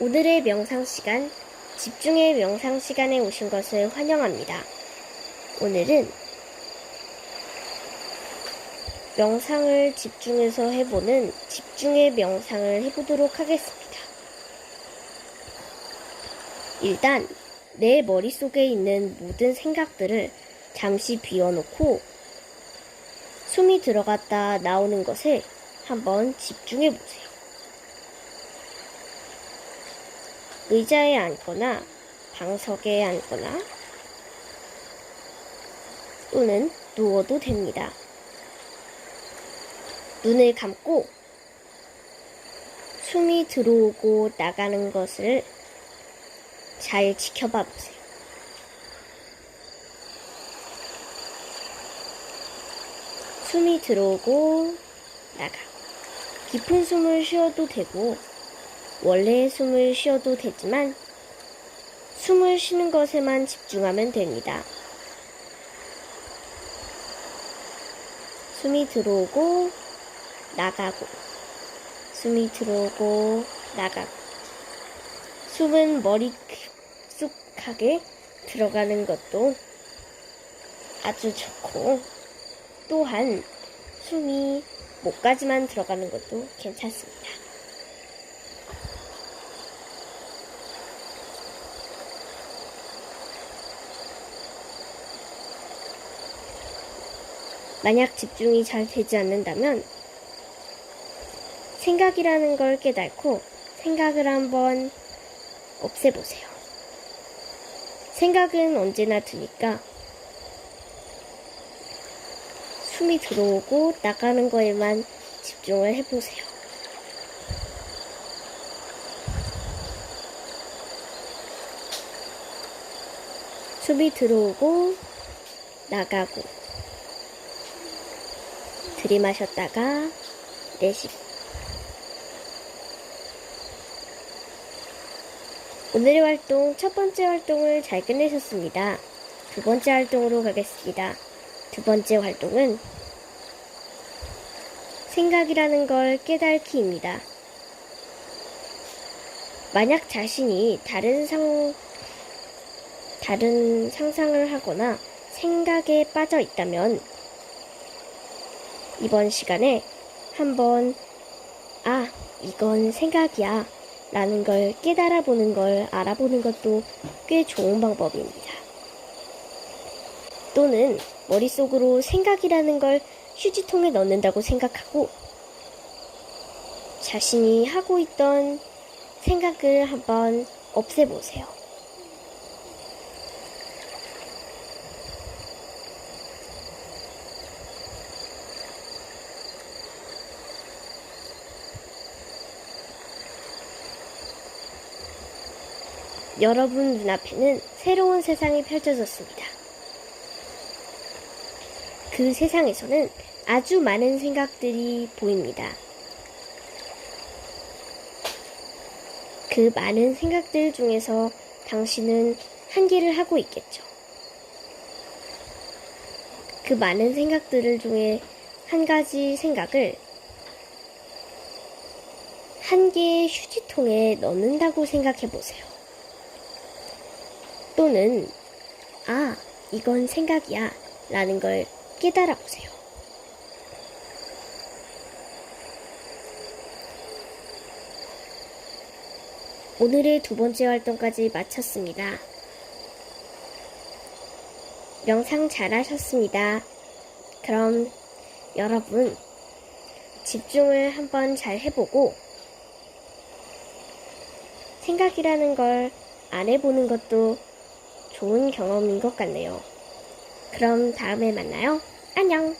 오늘의 명상 시간, 집중의 명상 시간에 오신 것을 환영합니다. 오늘은 명상을 집중해서 해보는 집중의 명상을 해보도록 하겠습니다. 일단 내 머릿속에 있는 모든 생각들을 잠시 비워놓고 숨이 들어갔다 나오는 것에 한번 집중해 보세요. 의자에 앉거나 방석에 앉거나 또는 누워도 됩니다. 눈을 감고 숨이 들어오고 나가는 것을 잘 지켜봐 보세요. 숨이 들어오고 나가. 깊은 숨을 쉬어도 되고, 원래의 숨을 쉬어도 되지만, 숨을 쉬는 것에만 집중하면 됩니다. 숨이 들어오고, 나가고, 숨이 들어오고, 나가고, 숨은 머리 깊숙하게 들어가는 것도 아주 좋고, 또한 숨이 목까지만 들어가는 것도 괜찮습니다. 만약 집중이 잘 되지 않는다면 생각이라는 걸 깨닫고 생각을 한번 없애보세요. 생각은 언제나 드니까 숨이 들어오고 나가는 거에만 집중을 해보세요. 숨이 들어오고 나가고 들이마셨다가 내쉬고 오늘의 활동 첫 번째 활동을 잘 끝내셨습니다. 두 번째 활동으로 가겠습니다. 두 번째 활동은 생각이라는 걸 깨닫기입니다. 만약 자신이 다른 상, 다른 상상을 하거나 생각에 빠져 있다면 이번 시간에 한번 아, 이건 생각이야 라는 걸 깨달아 보는 걸 알아보는 것도 꽤 좋은 방법입니다. 또는 머릿속으로 생각이라는 걸 휴지통에 넣는다고 생각하고 자신이 하고 있던 생각을 한번 없애보세요. 여러분 눈앞에는 새로운 세상이 펼쳐졌습니다. 그 세상에서는 아주 많은 생각들이 보입니다. 그 많은 생각들 중에서 당신은 한 개를 하고 있겠죠. 그 많은 생각들을 중에 한 가지 생각을 한 개의 휴지통에 넣는다고 생각해 보세요. 또는, 아, 이건 생각이야. 라는 걸 깨달아 보세요. 오늘의 두 번째 활동까지 마쳤습니다. 명상 잘 하셨습니다. 그럼 여러분, 집중을 한번 잘 해보고, 생각이라는 걸 안 해보는 것도 좋은 경험인 것 같네요. 그럼 다음에 만나요. 안녕!